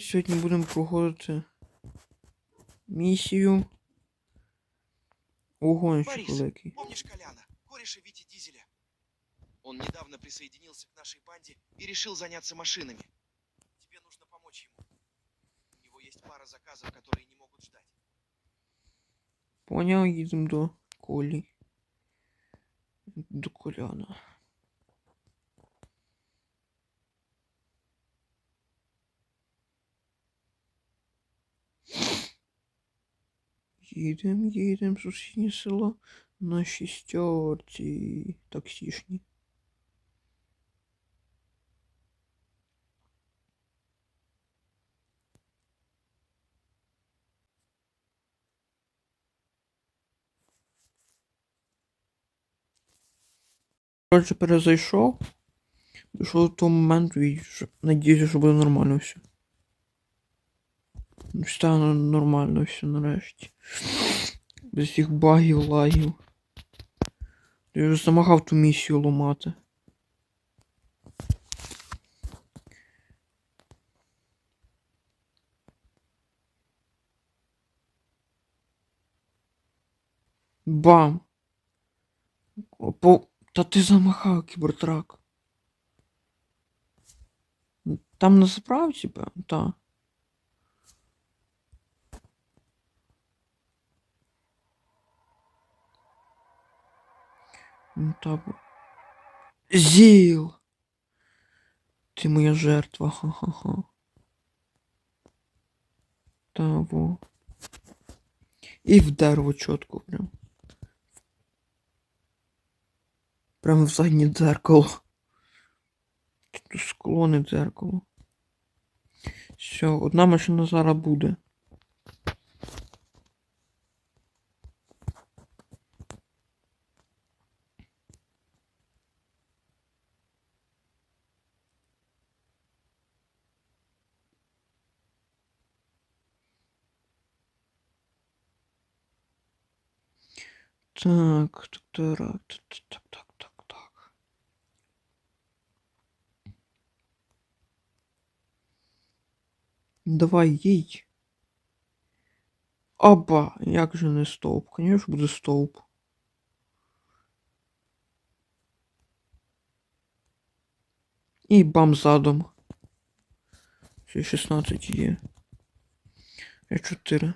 Сьогодні будемо проходити місію. Огонщик Борис, великий. помнишь Коляна, кореша Вити Дизеля? Он недавно присоединился к нашей банде и решил заняться машинами. Тебе нужно помочь ему. У него есть пара заказов, которые не могут ждать. Поняв, їдемо до Колі. До Коляна. Їдем, їдем, сусіднє село на шістерці таксішні. Коротше, перезайшов. Дійшов до того моменту і надіюся, що буде нормально все. Стане нормально все нарешті. Без всіх багів, лагів. Я вже замагав ту місію ламати. Бам! По... Та ти замахав кібертрак. Там на заправці, Ну так. Зіл! Ти моя жертва, ха-ха-ха. Та во. І в дерево прям. Прямо в заднє дзеркало. Чи то скло, дзеркало. Все, одна машина зараз буде. Так, так, так, так, так, так. так. Давай їй. Оба, як же не стовп? Звісно, буде стовп. І бам задом. Ще 16 є. Е4.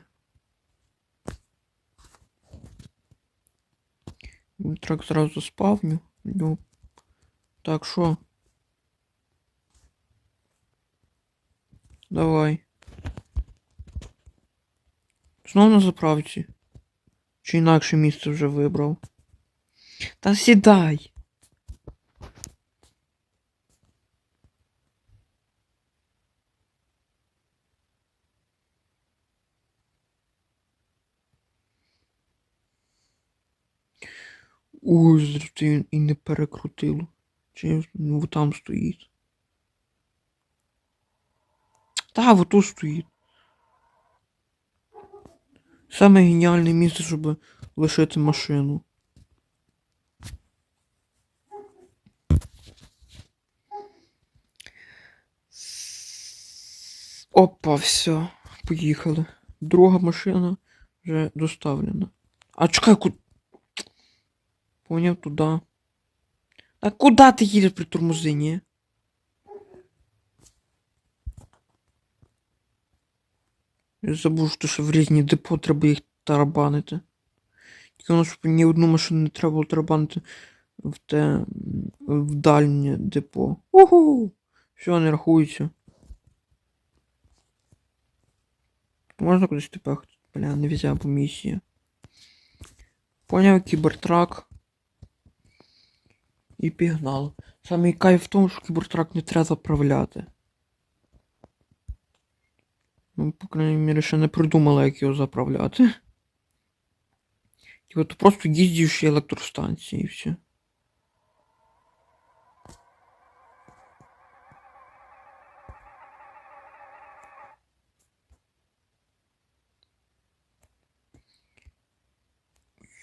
Трак зразу спавню. Ну. Так, що? Давай. Знов на заправці. Чи інакше місце вже вибрав? Та сідай. Ой, він і не перекрутило. Чи ну там стоїть? Та, вот тут стоїть. Саме геніальне місце, щоб лишити машину. Опа, все. Поїхали. Друга машина вже доставлена. А чекай, куди? Поняв туди. А куди ти їдеш при тормозині? Я що ще в різні депо треба їх тарабанити. Тільки воно, щоб ні одну машину не треба було тарабанити в те в дальнє депо. Уху! Все, не рахується. Можна кудись тепер? Бля, не взяв по місії. Поняв кібертрак. І пігнал. Самий кайф в тому, що кібертрак не треба заправляти. Ну, по крайній мірі, ще не придумала, як його заправляти. Типа, ти просто їздиш електростанції і все.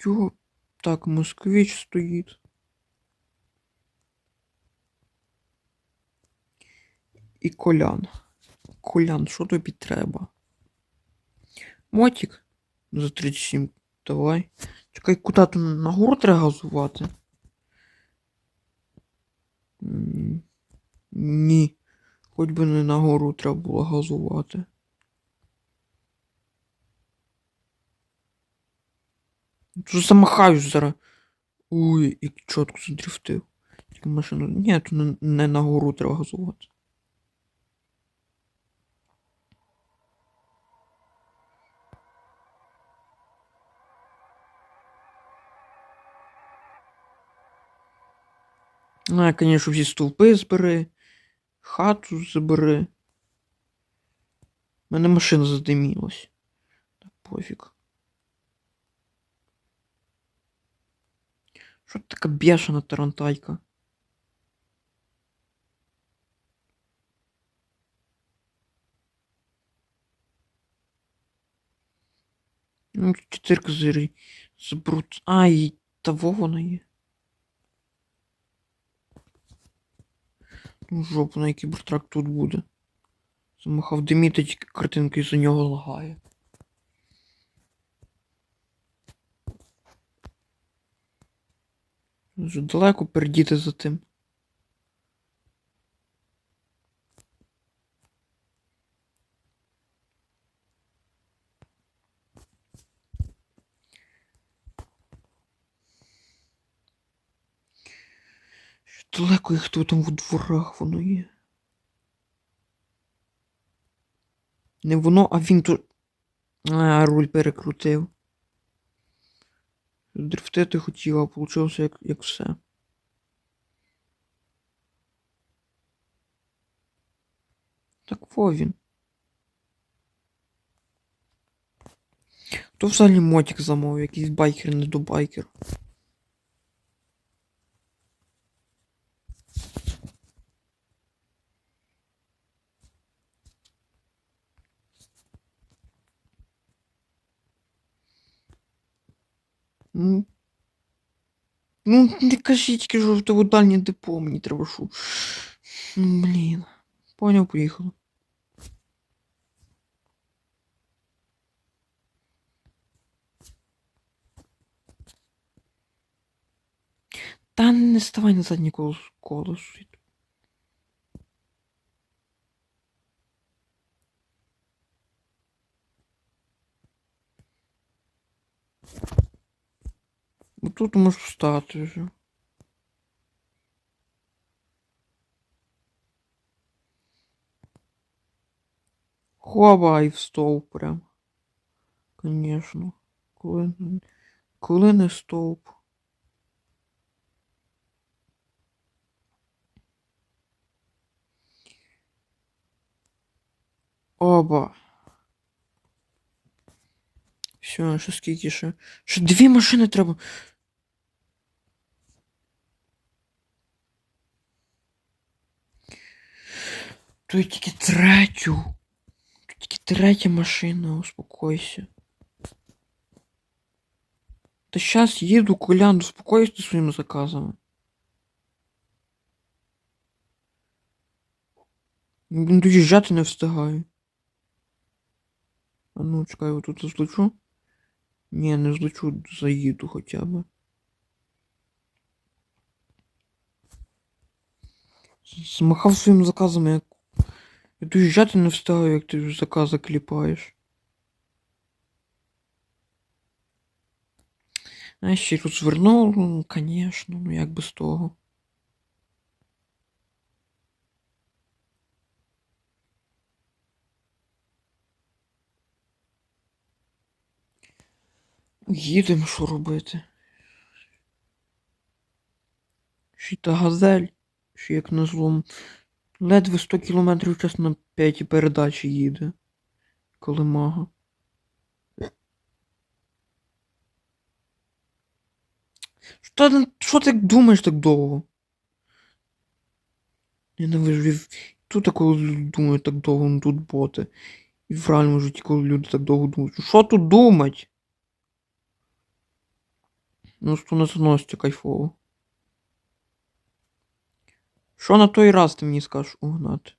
Йо, так, москвич стоїть. І колян. Колян, що тобі треба? Мотик за 37. Давай. Чекай, куди тут нагору треба газувати? Ні. Хоч би не нагору треба було газувати. Тут замахаюсь зараз. Ой, як чітко задрифтив. Тільки машину. Ні, тут не, не нагору треба газувати. Ну, я, конечно, всі стовпи збери, хату забери. У мене машина задимілась. Так, пофіг. Що така бешена тарантайка? Ну, чотирка зири. Збрут. А, і того вона є. Ну, жопу на кібертрак тут буде. Замахав диміти, тільки картинка із-за нього лагає. Вже далеко передіти за тим. Далеко їх там в дворах воно є. Не воно, а він тут. А, руль перекрутив. Дрифтити хотів, а вийшло як, як все. Так во він. Хто взагалі мотик замовив, якийсь байкер, не до байкер. Ну, ну не кажіть, тільки що в того дальнє депо, мені треба шу. Ну, блін. Поняв, поїхав. Та не ставай на заднє колесо. Тут можеш встати вже. Хоба і в стовп прям. Конечно. Коли, коли не стовп. Оба. Все, ще скільки ще. Ще дві машини треба. То й тільки третю. Тут тільки третя машина, успокойся. Та щас їду, Колян, успокойся своїми заказами. Блін, доїжджати не встигаю. А ну, чекай, я тут злечу. Ні, не злечу, заїду хоча б. Змахав своїми заказами, як. Я доїжджати не встигаю, як ти закази кліпаєш. А ще тут звернув, ну, конечно, ну як без того. Їдемо, що робити. Ще та газель, що як на злом. Ледве 100 км в час на п'ятій передачі їде. Коли мага. Що, що ти думаєш так довго? Я не вижив. Тут такого думаю так довго, ну тут боти. І в реальному житті, коли люди так довго думають. Що тут думать? Ну, що на кайфово. Що на той раз ти мені скажеш угнати?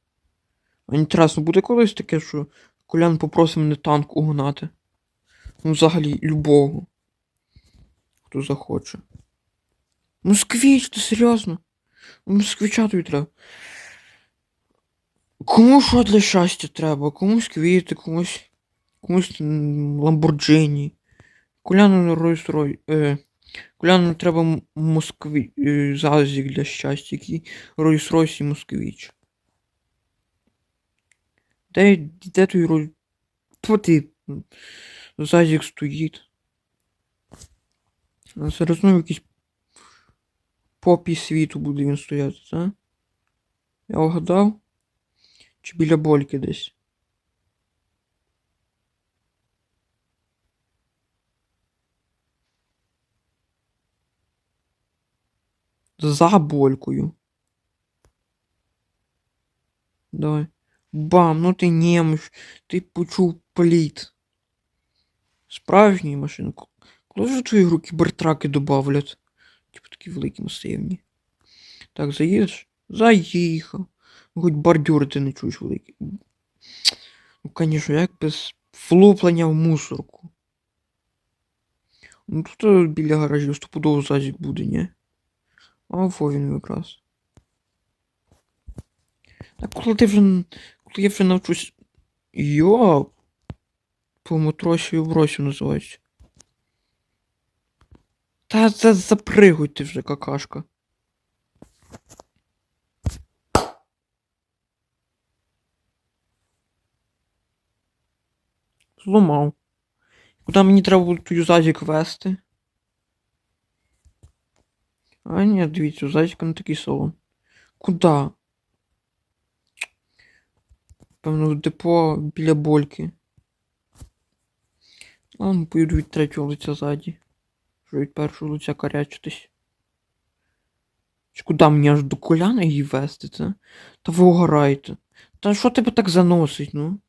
А інтересно, буде колись таке, що Колян попросив мене танк угнати? Ну, взагалі, любого. Хто захоче. Москвіч, ти серйозно? Ну, Москвича тобі треба. Кому що для щастя треба? Комусь квіти, комусь. Комусь Ламборджині. Коляну Ройс Рой. Е, Коляну треба Москві. Е, Зазік для щастя, який Ройс Ройс і Москвіч. Де, де той Рой... Тьфу ти. Зазік стоїть. Зараз ну якийсь попі світу буде він стояти, так? Я вгадав? Чи біля больки десь? За болькою. Давай. Бам, ну ти немощ, ти почув пліт. Справжній машинку. Коли ж твої гру кібертраки добавлять? Типу такі великі масивні. Так, заїдеш? Заїхав. Хоч бордюри ти не чуєш великі. Ну, звісно, як без влуплення в мусорку. Ну тут е, біля гаражів стопудово зазік буде, ні? А во він якраз. Так коли ти вже. Коли я вже навчусь. Йо! По мотросію бросю називається. Та за запригуй ти вже, какашка. Зламав. Куди мені треба буде той зазік вести? А ні, дивіться, у зазіка не такий салон. Куда? Певно, в депо біля больки. Ладно, поїду від третього лиця ззаді. Що від першого лиця карячитись. Чи куди мені аж до коляна її вести, це? Та ви угораєте. Та що тебе так заносить, ну?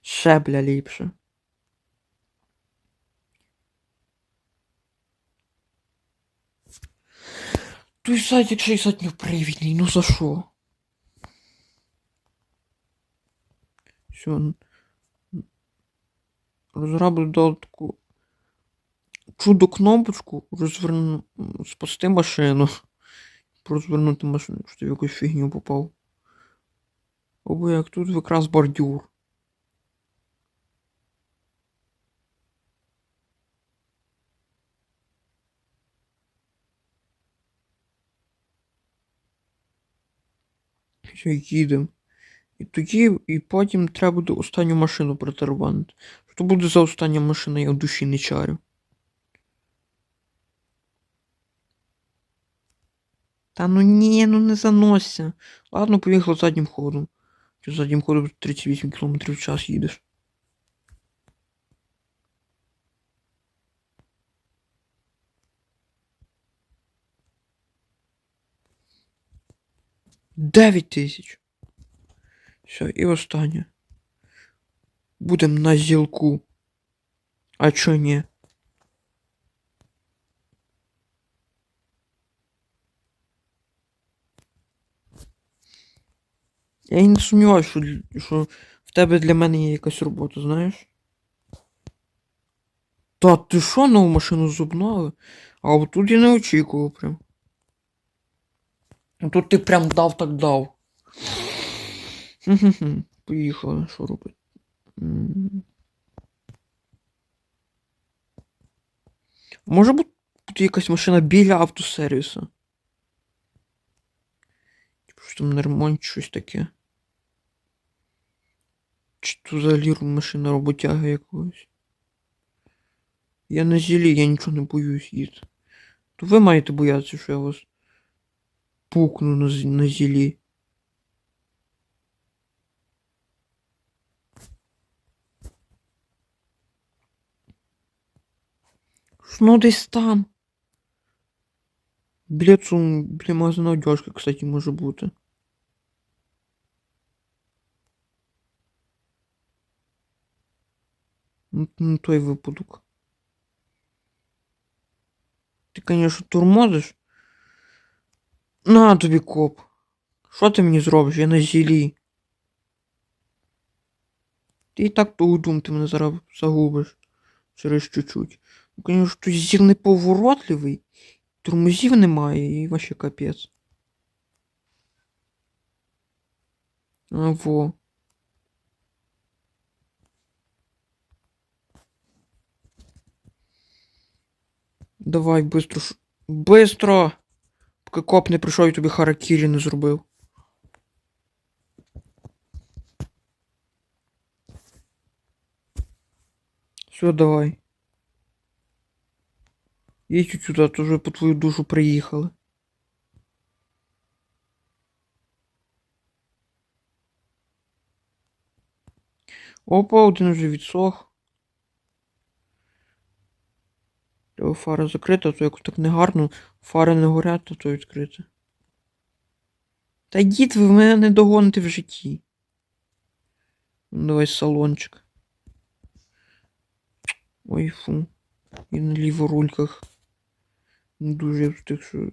Ще, бля, ліпше. Той садик 60 днів привідний, ну за що? Все. Розроблю дали таку чудо кнопочку розверну спасти машину. Розвернути машину, якщо ти в якусь фігню попав. Або як тут якраз бордюр. Все, їдемо. І тоді, і потім треба буде останню машину протарабанити. Що буде за остання машина, я в душі не чарю. Та ну ні, ну не занося. Ладно, поїхала заднім ходом. Що заднім ходом 38 км в час їдеш. Дев'ять тисяч. Все, і останнє. Будем на зілку. А чо ні? Я не сумніваюся, що, що в тебе для мене є якась робота, знаєш? Та ти що нову машину зубнали? А от тут я не очікував прям. А Тут ти прям дав так дав. Поїхали, що робити? М. Може бути бути якась машина біля автосервісу? Типу, що там на ремонт щось таке. Чи то взагалі машина роботяга якогось. Я на зілі, я нічого не боюсь їсти. То ви маєте боятися, що я вас пукну на, з- на зілі. Ну десь там. Біля цум, біля магазину одежки, кстати, може бути. Ну, ну той випадок. Ти, конечно, турмозиш. На тобі коп. Що ти мені зробиш? Я на зілі. Ти і так тугудум, ти мене зараз загубиш. Через чуть-чуть. Ну, конечно, той зіл неповоротливий, тормозів немає і вообще капець. А во. Давай, быстро. Быстро! Коп не прийшов і тобі харакірі не зробив. Все, давай. Їдь сюди, то вже по твою душу приїхали. Опа, один вже відсох. Треба фара закрита, то якось так негарно. Фари не горять, то то відкрите. Та дід, ви мене не догоните в житті. Давай салончик. Ой, фу. І на ліворульках. Не дуже встиг, що.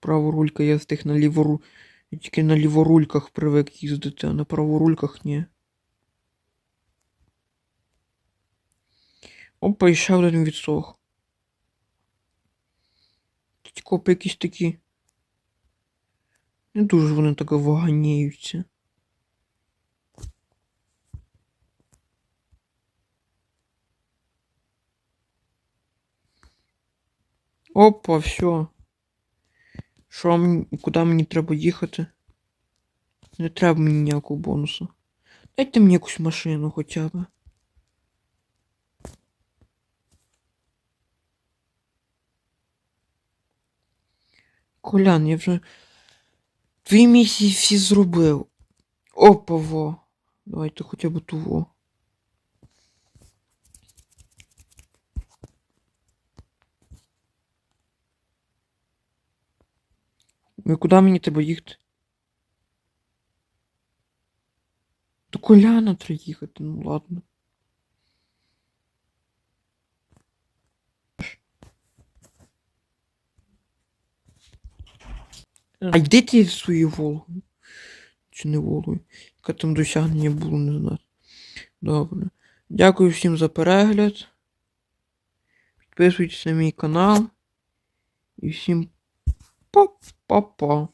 Праворулька я встиг на лівору. Я тільки на ліворульках привик їздити, а на праворульках ні. Опа, і ще один відсох. Ті копи якісь такі. Не дуже вони так ваганіються. Опа, все. Що мені, куди мені треба їхати? Не треба мені ніякого бонусу. Дайте мені якусь машину хоча б. Колян, я вже дві місії всі зробив. Опа, во. Давайте хоча б того. Ну і куди мені треба їхати? До Коляна треба їхати, ну ладно. А йди ти свою Волгу. Чи не Волгою? Яке там досягнення було, не знаю. Добре. Дякую всім за перегляд. Підписуйтесь на мій канал. І всім па-па-па.